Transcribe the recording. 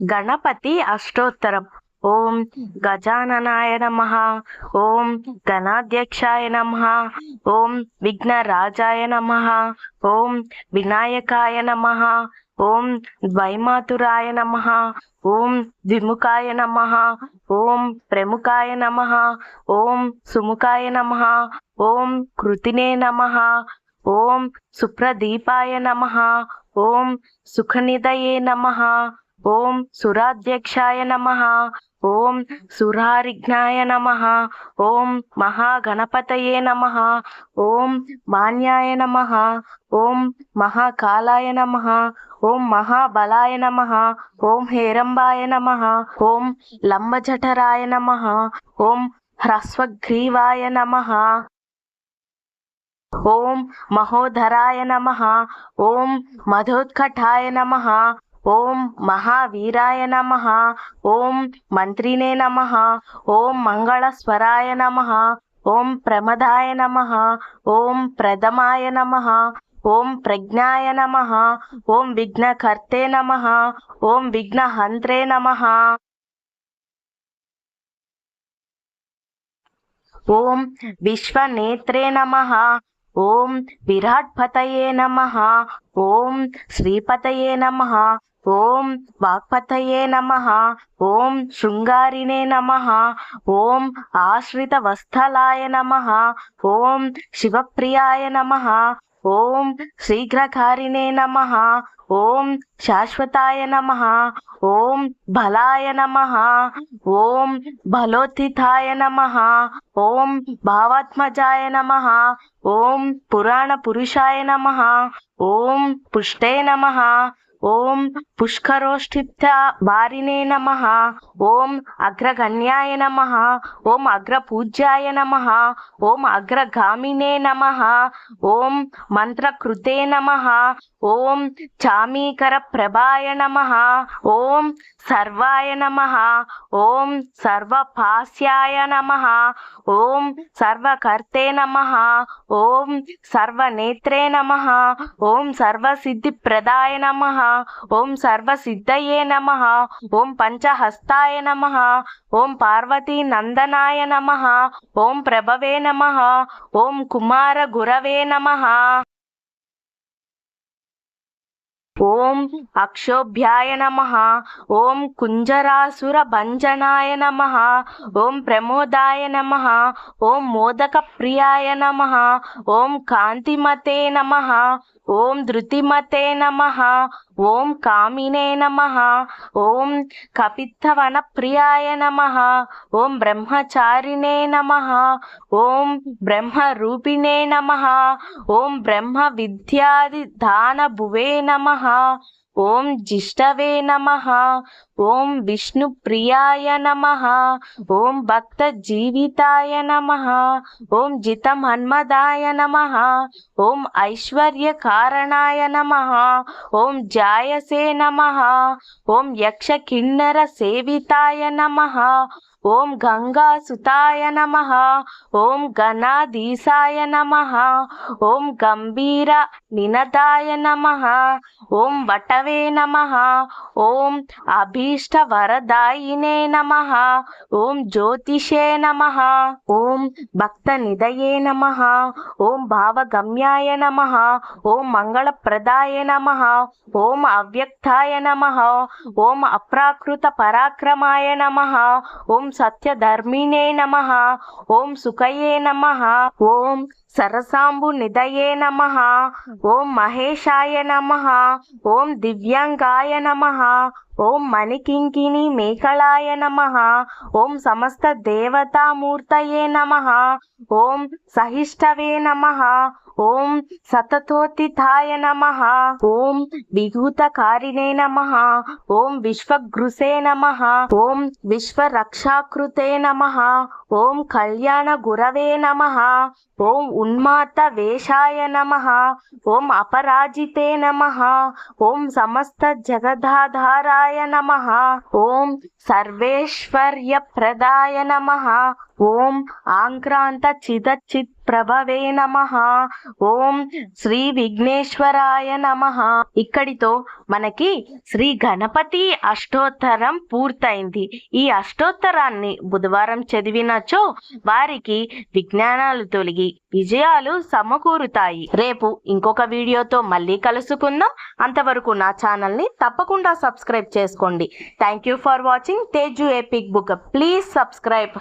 గణపతి అష్టోత్తరం ఓం గజాననాయ నమ ఓం గణాధ్యక్షాయ నమ ఓం విఘ్నరాజాయ నమ ఓం వినాయకాయ నమ ఓం ద్వైమాతురాయ నమ ఓం ద్విముఖాయ నమ ఓం ప్రముఖాయ నమ ఓం సుముఖాయ నమ ఓం కృతినే నమ ఓం సుప్రదీపాయ నమ ఓం సుఖనిదయే నమ ఓం సురాధ్యక్షాయ నమ ఓం సురారిఘ్నాయ నమ ఓం మహాగణపతయే నమ ఓం మాన్యాయ నమ ఓం మహాకాలాయ నమ ఓం మహాబలాయ నమ ఓం హేరంబాయ నమ ఓం లంబజఠరాయ నమ ఓం హ్రస్వగ్రీవాయ నమ ఓం మహోధరాయ నమ ఓం మధోత్కటాయ నమ ఓం మహావీరాయ నమ. ఓం మంత్రినే నమ. ఓం మంగళస్వరాయ నమ. ఓం ప్రమదాయ నమ. ఓం ప్రథమాయ నమ. ఓం ప్రజ్ఞాయ నమ. ఓం విఘ్నకర్తే నమ. ఓం విఘ్నహంత్రే నమ. ఓం విశ్వనేత్రే నమ. ఓం విరాట్పతయే నమ. ఓం శ్రీపతయే నమ. ఓం వాక్పతయే నమ. ఓం శృంగారిణే నమ. ఓం ఆశ్రిత వస్థలాయ నమ. ఓం శివప్రియాయ నమ. ఓం శీఘ్రకారిణే నమ. ఓం శాశ్వతాయ నమ ఓం బలాయ నమ ఓం బలోత్థితాయ నమ ఓం భావాత్మజాయ నమ ఓం పురాణ పురుషాయ నమ ఓం పుష్టే నమ ఓం పుష్కరోష్ఠిత వారినే నమ ఓం అగ్రగణ్యాయ నమ ఓం అగ్రపూజ్యాయ నమ ఓం అగ్రగామినే నమ ఓం మంత్రకృతే నమ ఓం చామీకర ప్రభాయ నమ ఓం సర్వాయ నమ ఓం సర్వపాస్యాయ నమ ఓం సర్వకర్తే నమ ఓం సర్వనేత్రే నమ ఓం సర్వసిద్ధిప్రదాయ నమ ఓం సర్వసిద్ధయే నమ ఓం పంచహస్తాయ నమ ఓం పార్వతీ నందనాయ నమ ఓం ప్రభవే నమ ఓం కుమార గురవే నమ. ఓం అక్షోభ్యాయ నమ ఓం కుంజరాసుర భంజనాయ నమ ఓం ప్రమోదాయ నమ ఓం మోదక ప్రియాయ నమ ఓం కాంతిమతే నమ. ఓం ధృతిమతే నమ ఓం కామినే నమ ఓం కపిత్తవన ప్రియాయ నమ ఓం బ్రహ్మచారిణే నమ ఓం బ్రహ్మరూపిణే నమ ఓం బ్రహ్మ విద్యాది దాన భువే నమ ఓం జిష్టవే నమ ఓం విష్ణు ప్రియాయ నమ ఓం భక్త జీవితాయ నమ ఓం జితం హన్మదాయ నమ ఓం ఐశ్వర్య కారణాయ నమ ఓం జాయసే నమ ఓం యక్ష కిన్నర సేవితాయ నమ ఓం గంగా సుతాయ నమ ఓం గణాధీశాయ నమ ఓం గంభీర నినదాయ నమ ఓం వటవే నమ ఓం అభీష్ట వరదాయినే నమ ఓం జ్యోతిషే నమ ఓం భక్త నిదయే నమ ఓం భావగమ్యాయ నమ ఓం మంగళప్రదాయ నమ ఓం అవ్యక్తాయ నమ ఓం అప్రాకృత పరాక్రమాయ నమ ఓం సత్యధర్మినే నమ. ఓం సుఖయే నమ. ఓం సరసాంబు నిదయే నమ. ఓం మహేశాయ నమ. ఓం దివ్యాంగాయ నమ. ఓం మణికింకిని మేకళాయ నమ. ఓం సమస్త దేవతామూర్తయే నమ. ఓం సహిష్టవే నమ. ఓం సతతోతిథాయ నమ. ఓం విభూతకారిణే నమ. ఓం విశ్వగృసే నమ. ఓం విశ్వరక్షాకృతే నమ. ఓం కళ్యాణ గురవే నమ. ఓం ఉన్మాత వేషాయ నమ. ఓం అపరాజితే నమ. ఓం సమస్త జగదాధారాయ నమ. ఓం సర్వేశ్వర్య ప్రదాయ నమ. ఓం ఆంక్రాంత చిదచిత్ ప్రభవే నమ. ఓం శ్రీ విఘ్నేశ్వరాయ నమ. ఇక్కడితో మనకి శ్రీ గణపతి అష్టోత్తరం పూర్తయింది. ఈ అష్టోత్తరాన్ని బుధవారం చదివినచో వారికి విజ్ఞానాలు తొలగి విజయాలు సమకూరుతాయి. రేపు ఇంకొక వీడియోతో మళ్ళీ కలుసుకుందాం. అంతవరకు నా ఛానల్ని తప్పకుండా సబ్స్క్రైబ్ చేసుకోండి. Thank you for watching. Teju epic book. Please subscribe.